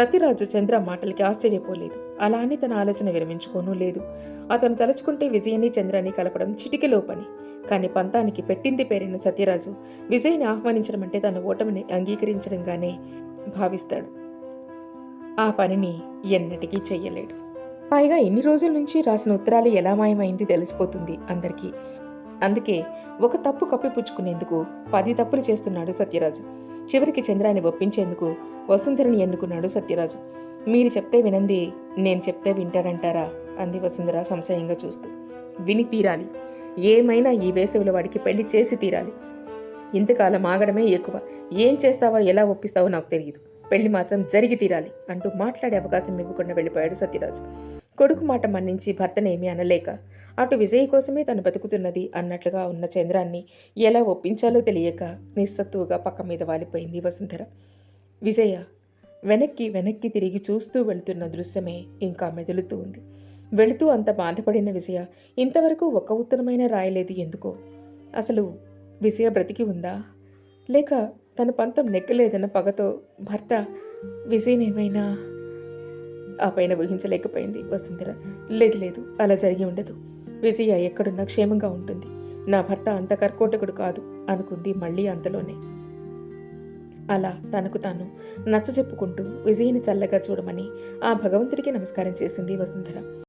సత్యరాజు చంద్ర మాటలకి ఆశ్చర్యపోలేదు. అలా అని తన ఆలోచన విరమించుకోనూ లేదు. అతను తలుచుకుంటే విజయని చంద్రాన్ని కలపడం చిటికెలో పని కానీ పంతానికి పెట్టింది పేరైన సత్యరాజు విజయ్ని ఆహ్వానించడం అంటే తన ఓటమిని అంగీకరించడంగానే భావిస్తాడు. ఆ పనిని ఎన్నటికీ చెయ్యలేడు. పైగా ఇన్ని రోజుల నుంచి రాసిన ఉత్తరాలు ఎలా మాయమైంది తెలిసిపోతుంది అందరికీ. అందుకే ఒక తప్పు కప్పిపుచ్చుకునేందుకు పది తప్పులు చేస్తున్నాడు సత్యరాజు. చివరికి చంద్రాన్ని ఒప్పించేందుకు వసుంధరని ఎన్నుకున్నాడు సత్యరాజు. మీరు చెప్తే వినంది నేను చెప్తే వింటారంటారా? అంది వసుంధర సంశయంగా చూస్తూ. విని తీరాలి. ఏమైనా ఈ వేసవిలో వాడికి పెళ్ళి చేసి తీరాలి. ఇంతకాలం ఆగడమే ఎక్కువ. ఏం చేస్తావో ఎలా ఒప్పిస్తావో నాకు తెలియదు పెళ్ళి మాత్రం జరిగి తీరాలి అంటూ మాట్లాడే అవకాశం ఇవ్వకుండా వెళ్ళిపోయాడు సత్యరాజు. కొడుకు మాట మన్నించి భర్తనేమీ అనలేక అటు విజయ్ కోసమే తను బతుకుతున్నది అన్నట్లుగా ఉన్న చంద్రాన్ని ఎలా ఒప్పించాలో తెలియక నిస్సత్తువుగా పక్క మీద వాలిపోయింది వసుంధర. విజయ వెనక్కి వెనక్కి తిరిగి చూస్తూ వెళుతున్న దృశ్యమే ఇంకా మెదులుతూ ఉంది. వెళుతూ అంత బాధపడిన విజయ ఇంతవరకు ఒక్క ఉత్తరమైన రాయలేదు ఎందుకో? అసలు విజయ బ్రతికి ఉందా? లేక తన పంతం నెక్కలేదన్న పగతో భర్త విజయనేమైనా ఆ పైన ఊహించలేకపోయింది. వసుంధర లేదు లేదు అలా జరిగి ఉండదు. విజయ ఎక్కడున్నా క్షేమంగా ఉంటుంది. నా భర్త అంత కర్కోటకుడు కాదు అనుకుంది మళ్ళీ అంతలోనే. అలా తనకు తాను నచ్చజెప్పుకుంటూ విజయని చల్లగా చూడమని ఆ భగవంతుడికి నమస్కారం చేసింది వసుంధర.